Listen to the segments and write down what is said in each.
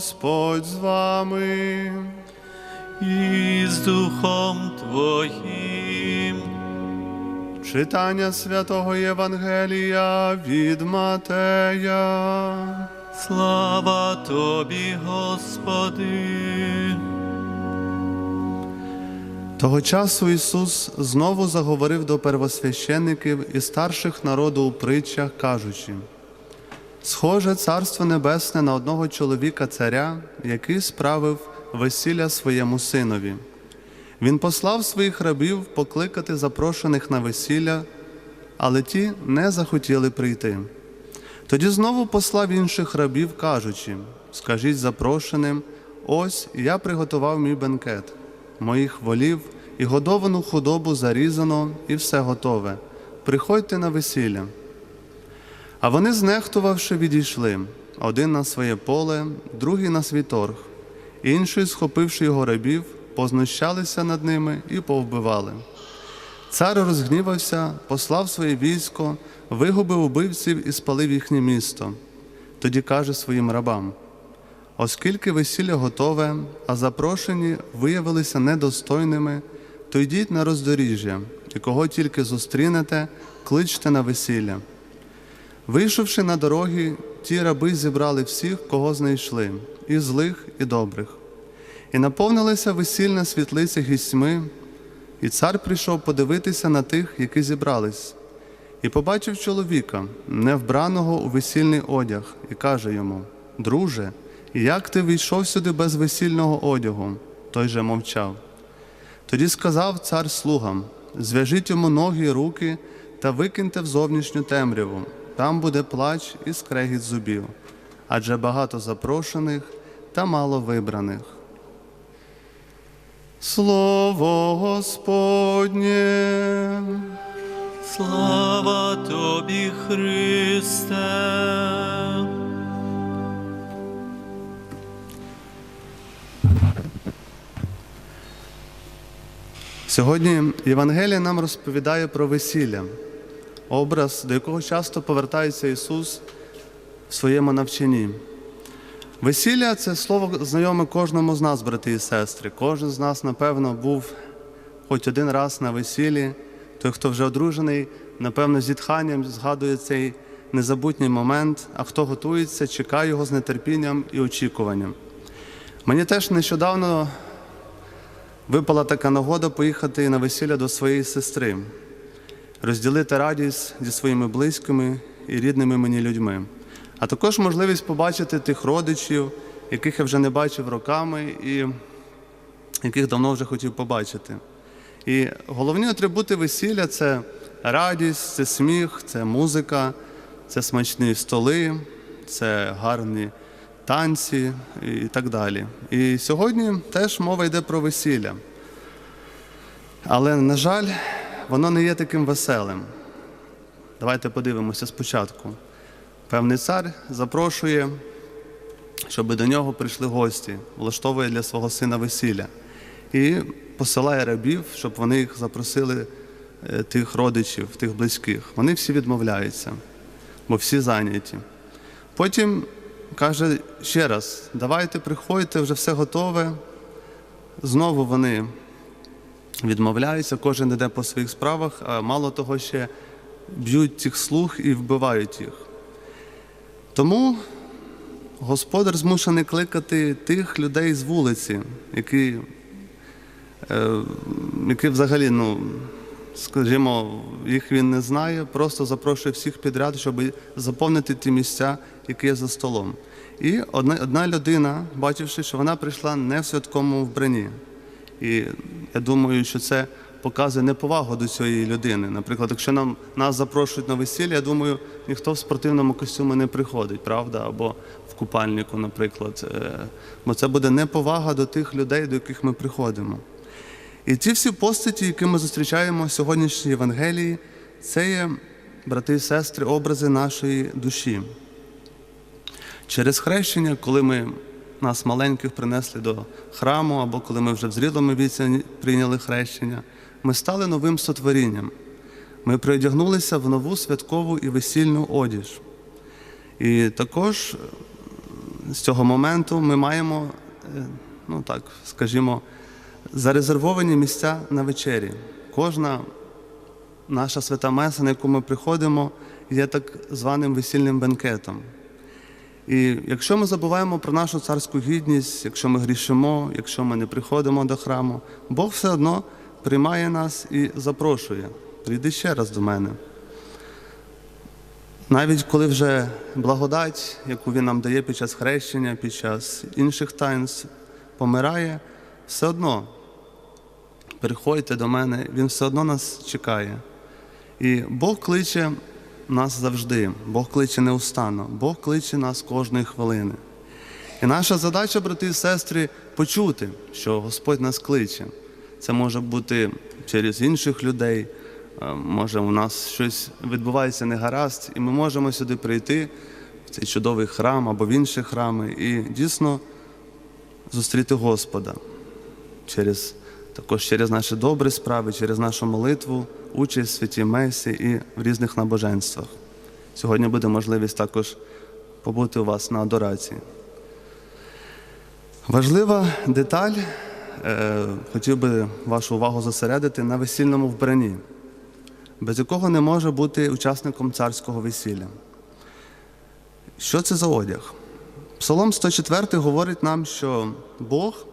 Господь з вами. і з Духом Твоїм. Читання святого Євангелія від Матея. Слава Тобі, Господи. Того часу Ісус знову заговорив до первосвящеників і старших народу у притчах, кажучи: Схоже царство небесне на одного чоловіка царя, який справив весілля своєму синові. Він послав своїх рабів покликати запрошених на весілля, але ті не захотіли прийти. Тоді знову послав інших рабів, кажучи: Скажіть запрошеним, ось я приготував мій бенкет, моїх волів і годовану худобу зарізано, і все готове. Приходьте на весілля. А вони, знехтувавши, відійшли один на своє поле, другий на свій торг, інший, схопивши його рабів, познущалися над ними і повбивали. Цар розгнівався, послав своє військо, вигубив убивців і спалив їхнє місто. Тоді каже своїм рабам: оскільки весілля готове, а запрошені виявилися недостойними, то йдіть на роздоріжжя, і кого тільки зустрінете, кличте на весілля. Вийшовши на дороги, ті раби зібрали всіх, кого знайшли, і злих, і добрих. І наповнилася весільна світлиця гістьми, і цар прийшов подивитися на тих, які зібрались, і побачив чоловіка, не вбраного у весільний одяг, і каже йому: Друже, як ти війшов сюди без весільного одягу? Той же мовчав. Тоді сказав цар слугам: зв'яжіть йому ноги і руки та викиньте в зовнішню темряву. Там буде плач і скрегіт зубів, адже багато запрошених та мало вибраних. Слово Господнє. Слава Тобі, Христе. Сьогодні Євангелія нам розповідає про весілля, образ, до якого часто повертається Ісус в своєму навчанні. Весілля це слово знайоме кожному з нас, брати і сестри. Кожен з нас, напевно, був хоч один раз на весіллі. Той, хто вже одружений, напевно, зітханням згадує цей незабутній момент, а хто готується, чекає його з нетерпінням і очікуванням. Мені теж нещодавно випала така нагода поїхати на весілля до своєї сестри, розділити радість зі своїми близькими і рідними мені людьми, а також можливість побачити тих родичів, яких я вже не бачив роками і яких давно вже хотів побачити. І головні атрибути весілля це радість, це сміх, це музика, це смачні столи, це гарні танці і так далі. І сьогодні теж мова йде про весілля. Але, на жаль, воно не є таким веселим. Давайте подивимося спочатку. Певний цар запрошує, щоб до нього прийшли гості, влаштовує для свого сина весілля. І посилає рабів, щоб вони їх запросили, е, тих родичів, тих близьких. Вони всі відмовляються, бо всі зайняті. Потім каже ще раз: давайте приходьте, вже все готове. Знову вони відмовляються, кожен йде по своїх справах, а мало того, ще б'ють цих слуг і вбивають їх. Тому господар змушений кликати тих людей з вулиці, які, е, які взагалі, ну, скажімо, їх він не знає, просто запрошує всіх підряд, щоб заповнити ті місця, які є за столом. І одна, одна людина, бачивши, що вона прийшла не в святковому вбранні. І я думаю, що це показує неповагу до цієї людини. Наприклад, якщо нам нас запрошують на весілля, я думаю, ніхто в спортивному костюмі не приходить, правда? Або в купальнику, наприклад. Е, Бо це буде неповага до тих людей, до яких ми приходимо. І ці всі постаті, які ми зустрічаємо в сьогоднішній Євангелії, це є, брати і сестри, образи нашої душі. Через хрещення, коли ми нас маленьких принесли до храму, або коли ми вже в зрілому віці прийняли хрещення, ми стали новим сотворінням. Ми приодягнулися в нову святкову і весільну одіж. І також з цього моменту ми маємо, е, ну так, скажімо, зарезервовані місця на вечері. Кожна наша свята меса, на яку ми приходимо, є так званим весільним бенкетом. І якщо ми забуваємо про нашу царську гідність, якщо ми грішимо, якщо ми не приходимо до храму, Бог все одно приймає нас і запрошує. Прийди ще раз до мене. Навіть коли вже благодать, яку він нам дає під час хрещення, під час інших таїнств, помирає, все одно приходьте до мене, він все одно нас чекає. І Бог кличе нас завжди, Бог кличе неустанно, Бог кличе нас кожної хвилини. І наша задача, брати і сестри, почути, що Господь нас кличе. Це може бути через інших людей, е, може у нас щось відбувається негаразд, і ми можемо сюди прийти, в цей чудовий храм або в інші храми, і дійсно зустріти Господа через, також через наші добрі справи, через нашу молитву, участь в святій Месі і в різних набоженствах. Сьогодні буде можливість також побути у вас на адорації. Важлива деталь, е, хотів би вашу увагу зосередити на весільному вбранні, без якого не може бути учасником царського весілля. Що це за одяг? Псалом 104 говорить нам, що Бог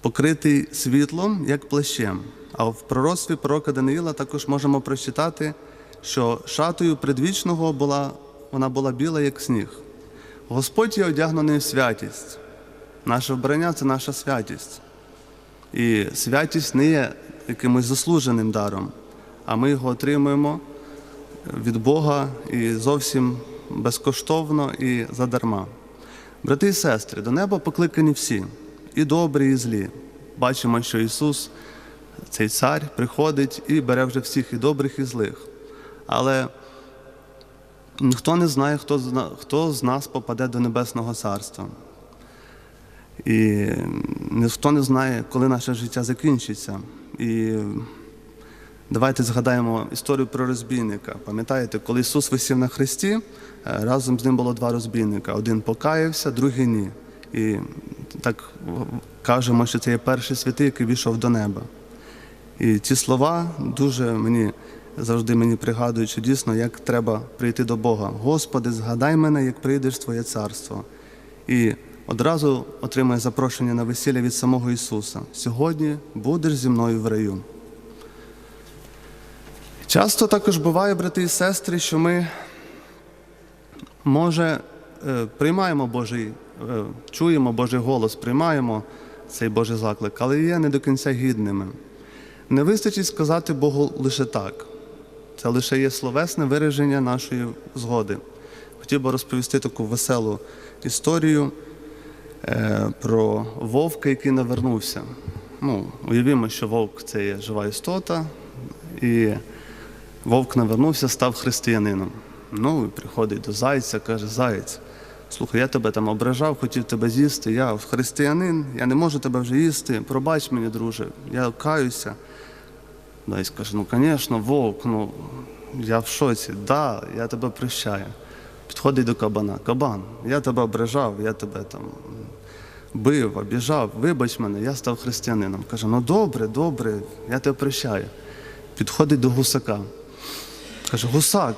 покритий світлом, як плащем. А в пророцтві пророка Даниїла також можемо прочитати, що шатою предвічного була, вона була біла, як сніг. Господь є одягнений в святість. Наше вбрання це наша святість. І святість не є якимось заслуженим даром, а ми його отримуємо від Бога і зовсім безкоштовно і задарма. Брати і сестри, до неба покликані всі, і добрі, і злі. Бачимо, що Ісус, цей цар, приходить і бере вже всіх і добрих, і злих. Але ніхто не знає, хто хто з нас попаде до Небесного Царства. І ніхто не знає, коли наше життя закінчиться. І давайте згадаємо історію про розбійника. Пам'ятаєте, коли Ісус висів на хресті, е, разом з ним було два розбійника. Один покаявся, другий ні. І так кажемо, що це є перший святий, який війшов до неба. І ці слова дуже мені завжди мені пригадують, що дійсно як треба прийти до Бога. Господи, згадай мене, як прийдеш в Твоє царство. І одразу отримує запрошення на весілля від самого Ісуса. Сьогодні будеш зі мною в раю. Часто також буває, брати і сестри, що ми, може, е, приймаємо Божий, чуємо Божий голос, приймаємо цей Божий заклик, але є не до кінця гідними. Не вистачить сказати Богу лише так. Це лише є словесне вираження нашої згоди. Хотів би розповісти таку веселу історію е, про вовка, який навернувся. Ну, уявімо, що вовк це є жива істота, і вовк навернувся, став християнином. Ну, і приходить до зайця, каже: Заєць, слухай, я тебе там ображав, хотів тебе з'їсти. Я християнин, я не можу тебе вже їсти. Пробач мені, друже, я каюся. Заєць каже, ну, звісно, вовк, ну я в шоці, да, я тебе прощаю. Підходить до кабана. Кабан, я тебе ображав, я тебе там бив, обіжав, вибач мене, я став християнином. Каже, ну добре, добре, я тебе прощаю. Підходить до гусака. Каже, гусак,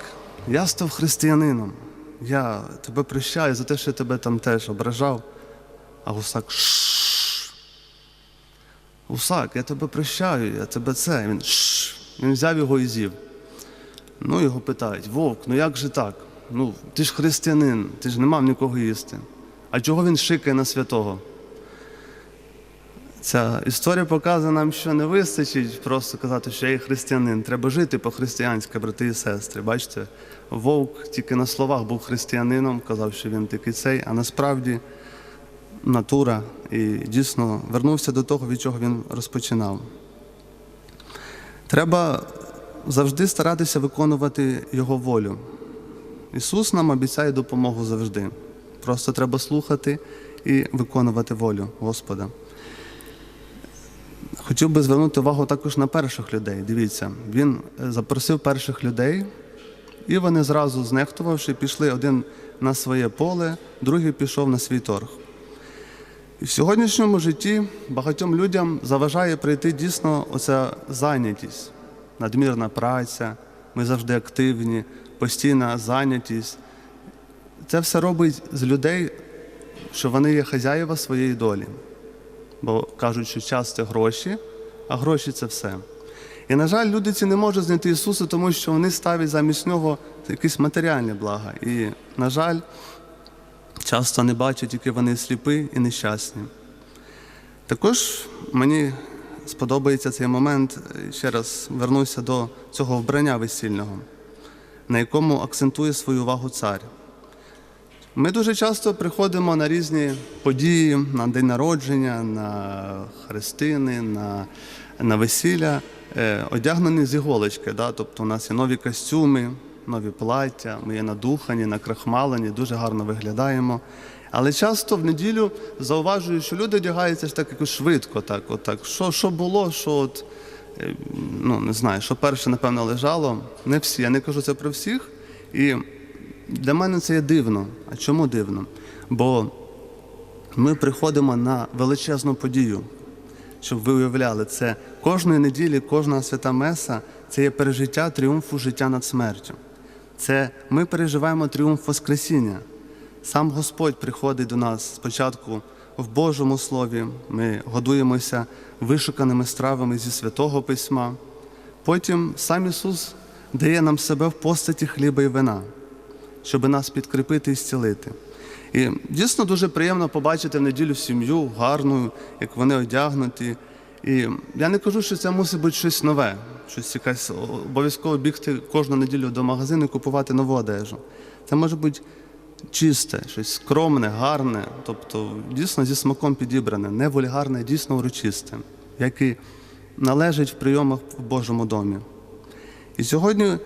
я став християнином. Я тебе прощаю за те, що я тебе там теж ображав. А гусак «Шш». Гусак, я тебе прощаю, я тебе це. Він «Шш». Він взяв його і з'їв. Ну, його питають, Вовк, ну як же так? Ну, ти ж християнин, ти ж не мав нікого їсти. А чого він шикає на святого? Ця історія показує нам, що не вистачить просто казати, що я є християнин. Треба жити по-християнськи, брати і сестри. Бачите, вовк тільки на словах був християнином, казав, що він такий цей, а насправді натура і дійсно вернувся до того, від чого він розпочинав. Треба завжди старатися виконувати Його волю. Ісус нам обіцяє допомогу завжди. Просто треба слухати і виконувати волю Господа. Хотів би звернути увагу також на перших людей. Дивіться, він е, запросив перших людей, і вони зразу, знехтувавши, пішли один на своє поле, другий пішов на свій торг. І в сьогоднішньому житті багатьом людям заважає прийти дійсно оця зайнятість, надмірна праця, ми завжди активні, постійна зайнятість. Це все робить з людей, що вони є хазяїва своєї долі. Бо кажуть, що час це гроші, а гроші це все. І, на жаль, люди ці не можуть знайти Ісуса, тому що вони ставлять замість нього якісь матеріальні блага. І, на жаль, часто не бачать, які вони сліпі і нещасні. Також мені сподобається цей момент, ще раз вернуся до цього вбрання весільного, на якому акцентує свою увагу цар. Ми дуже часто приходимо на різні події, на день народження, на хрестини, на, на весілля, е, одягнені з іголочки. Да? Тобто у нас є нові костюми, нові плаття, ми є надухані, накрахмалені, дуже гарно виглядаємо. Але часто в неділю зауважую, що люди одягаються ж так якось швидко, так, отак. Що, що було, що от, е, ну не знаю, що перше, напевно, лежало. Не всі. Я не кажу це про всіх. І для мене це є дивно. А чому дивно? Бо ми приходимо на величезну подію, щоб ви уявляли, це кожної неділі, кожна свята меса це є пережиття тріумфу життя над смертю. Це ми переживаємо тріумф Воскресіння. Сам Господь приходить до нас спочатку в Божому Слові, ми годуємося вишуканими стравами зі святого Письма. Потім сам Ісус дає нам себе в постаті хліба і вина, щоб нас підкріпити і зцілити. І дійсно дуже приємно побачити в неділю сім'ю гарну, як вони одягнуті. І я не кажу, що це мусить бути щось нове, щось якась обов'язково бігти кожну неділю до магазину і купувати нову одежу. Це може бути чисте, щось скромне, гарне, тобто дійсно зі смаком підібране, не вульгарне, дійсно урочисте, яке належить в прийомах в Божому домі. І сьогодні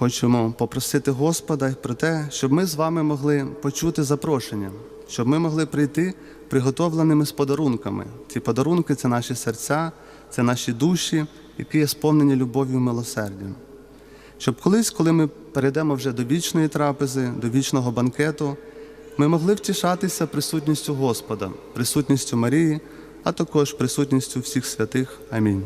хочемо попросити Господа про те, щоб ми з вами могли почути запрошення, щоб ми могли прийти приготовленими з подарунками. Ці подарунки це наші серця, це наші душі, які є сповнені любов'ю і милосердям. Щоб колись, коли ми перейдемо вже до вічної трапези, до вічного банкету, ми могли втішатися присутністю Господа, присутністю Марії, а також присутністю всіх святих. Амінь.